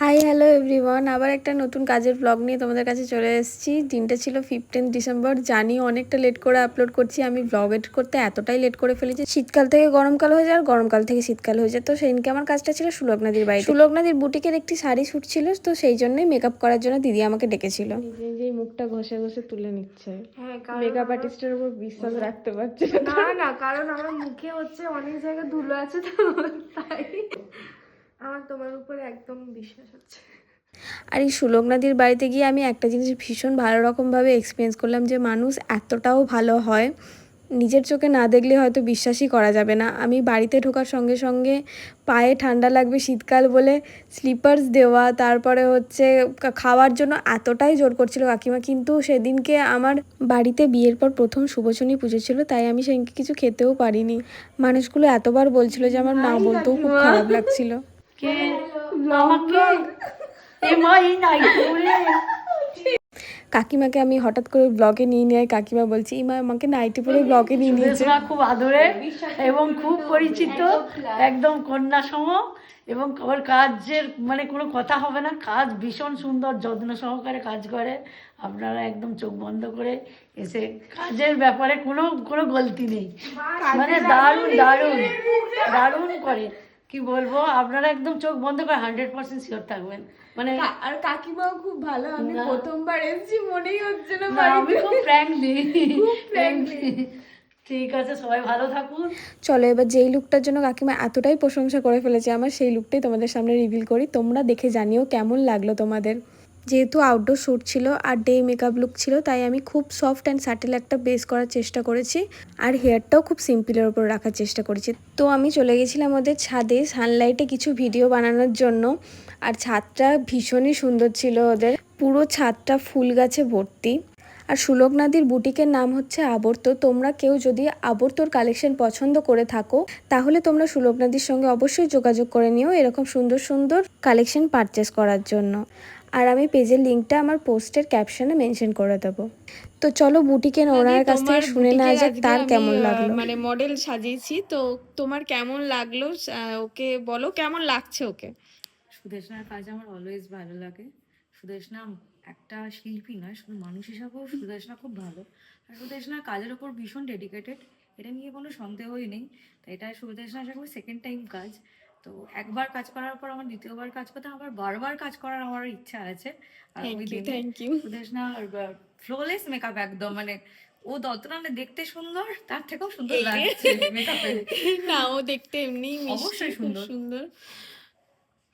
Hi hello everyone আবার একটা নতুন কাজের ব্লগ নিয়ে তোমাদের কাছে চলে এসেছি। দিনটা ছিল ফিফটিন ডিসেম্বর জানি অনেকটা লেট করে আপলোড করছি। আমি ব্লগ এডিট করতে এতটাই লেট করে ফেলেছি। শীতকাল থেকে গরমকাল হয়ে যায় আর গরমকাল থেকে শীতকাল হয়ে যায়। তো সেদিনকে আমার কাজটা ছিল সুলগ্নাদির বাড়ি সুলগ্নাদির বুটিকের একটি শাড়ি শ্যুট ছিল তো সেই জন্যই মেকআপ করার জন্য দিদি আমাকে ডেকেছিল। নিজেই মুখটা ঘষে ঘষে তুলে নিচ্ছে। হ্যাঁ মেকআপ আর্টিস্টের উপর বিশ্বাস রাখতে পারছে না। না না কারণ আমার মুখে হচ্ছে অনেক জায়গায় ধুলো আছে তো তাই। আমার তোমার উপরে একদম বিশ্বাস আছে। আর এই সুলগ্নাদির বাড়িতে গিয়ে আমি একটা জিনিস ভীষণ ভালো রকমভাবে এক্সপিরিয়েন্স করলাম যে মানুষ এতটাও ভালো হয় নিজের চোখে না দেখলে হয়তো বিশ্বাসই করা যাবে না। আমি বাড়িতে ঢোকার সঙ্গে সঙ্গে পায়ে ঠান্ডা লাগবে শীতকাল বলে স্লিপার্স দেওয়া তারপরে হচ্ছে খাওয়ার জন্য এতটাই জোর করছিল কাকিমা। কিন্তু সেদিনকে আমার বাড়িতে বিয়ের পর প্রথম শুভচনী পুজো ছিল তাই আমি সেদিনকে কিছু খেতেও পারিনি। মানুষগুলো এতবার বলছিল যে আমার না বলতেও খুব খারাপ লাগছিল। কে আমাকে নাই বলে। কাকিমাকে আমি হঠাৎ করে ব্লগে নিয়ে নিয়ে কাকিমা বলছি ইমা আমাকে নাইটি পরে ব্লগে নিয়ে নিয়েছে খুব আদরে এবং খুব পরিচিত একদম কন্যা সম এবং ওর কাজের মানে কোনো কথা হবে না কাজ ভীষণ সুন্দর যত্ন সহকারে কাজ করে। আপনারা একদম চোখ বন্ধ করে এসে কাজের ব্যাপারে কোনো কোনো গলতি নেই। মানে দারুণ দারুণ দারুণ করে। কি বলব? আপনারা একদম চোখ বন্ধ করে হান্ড্রেড পার্সেন্ট শিওর থাকবেন। মানে আর কাকিমাও খুব ভালো। আমি প্রথমবার এসেছি মনেই হচ্ছে না আমি খুব ফ্র্যাঙ্কলি ঠিক আছে সবাই ভালো থাকুন। চলো এবার যেই লুকটার জন্য কাকিমা এতটাই প্রশংসা করে ফেলেছে আমার সেই লুকটাই তোমাদের সামনে রিভিল করি। তোমরা দেখে জানিও কেমন লাগল তোমাদের। যেহেতু আউটডোর শ্যুট ছিল আর ডে মেকআপ লুক ছিল, তাই আমি খুব সফট অ্যান্ড স্যাটেল একটা বেস করার চেষ্টা করেছি আর হেয়ারটাও খুব সিম্পলের ওপর রাখার চেষ্টা করেছি। তো আমি চলে গেছিলাম ওদের ছাদে সানলাইটে কিছু ভিডিও বানানোর জন্য আর ছাদটা ভীষণই সুন্দর ছিল ওদের। পুরো ছাদটা ফুল গাছে ভর্তি। আর সুলগ্নাদির বুটিকের নাম হচ্ছে আবর্ত। তোমরা কেউ যদি আবর্তর কালেকশন পছন্দ করে থাকো, তাহলে তোমরা সুলগ্নাদির সঙ্গে অবশ্যই যোগাযোগ করে নিও এরকম সুন্দর সুন্দর কালেকশন পারচেস করার জন্য। আর আমি পেজের লিঙ্কটা আমার পোস্টের ক্যাপশনে মেনশন করে দেবো। তো চলো বুটিকের ওনার কাছ থেকে শুনে নেওয়া যাক তার কেমন লাগল। মানে মডেল সাজিয়েছি তো তোমার কেমন লাগল? ওকে বলো কেমন লাগছে ওকে? সুদেশনার কাজ আমার অলওয়েজ ভালো লাগে। সুদেশনা একটা শিল্পী নয় শুধু মানুষ হিসাবেও সুদেশনা খুব ভালো। আর সুদেশনার কাজের ওপর ভীষণ ডেডিকেটেড এটা নিয়ে কোনো সন্দেহই নেই। তো এটা সুদেশনা আশা করি সেকেন্ড টাইম কাজ। তো একবার কাজ করার পর আমার দ্বিতীয়বার কাজ করতে আবার বারবার কাজ করার আমার ইচ্ছা আছে। আর থ্যাংক ওই you thank you Sudeshna flawless makeup একদম মানে ও যতটা দেখতে সুন্দর তার থেকেও সুন্দর লাগছে মেকআপে না ও দেখতে এমনি অবশ্যই সুন্দর। সুন্দর।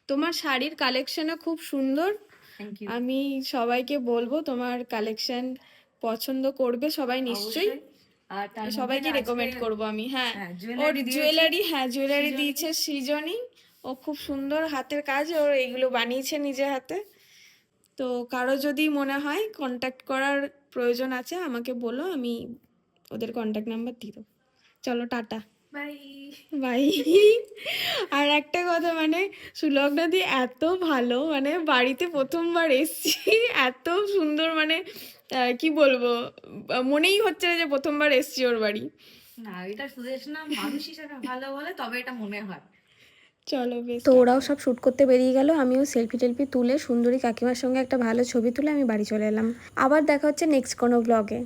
তোমার শাড়ির কালেকশনও খুব সুন্দর। আমি সবাইকে বলব তোমার কালেকশন পছন্দ করবে সবাই নিশ্চয়ই। আর সবাইকে রেকমেন্ড করব আমি হ্যাঁ। হ্যাঁ, ওর জুয়েলারি হ্যাঁ জুয়েলারি দিয়েছে সৃজনী। ও খুব সুন্দর হাতের কাজ ওর এগুলো বানিয়েছে নিজে হাতে। তো কারও যদি মনে হয় কন্ট্যাক্ট করার প্রয়োজন আছে আমাকে বলো আমি ওদের কন্ট্যাক্ট নাম্বার দিয়ে দেবো। চলো টাটা। বাই আর একটা কথা মানে সুলগ্নাদি এত ভালো মানে বাড়িতে প্রথমবার এসছি এত সুন্দর মানে কি বলব? মনেই হচ্ছে না যে প্রথমবার এসছি ওর বাড়ি। না এটা সুদেশনা মানুষ হিসাবে ভালো বলে তবে এটা মনে হয়। চলো বেশ। তো ওরাও সব শ্যুট করতে বেরিয়ে গেল আমিও সেলফি টেলফি তুলে সুন্দরী কাকিমার সঙ্গে একটা ভালো ছবি তুলে আমি বাড়ি চলে এলাম। আবার দেখা হচ্ছে নেক্সট কোনো ব্লগে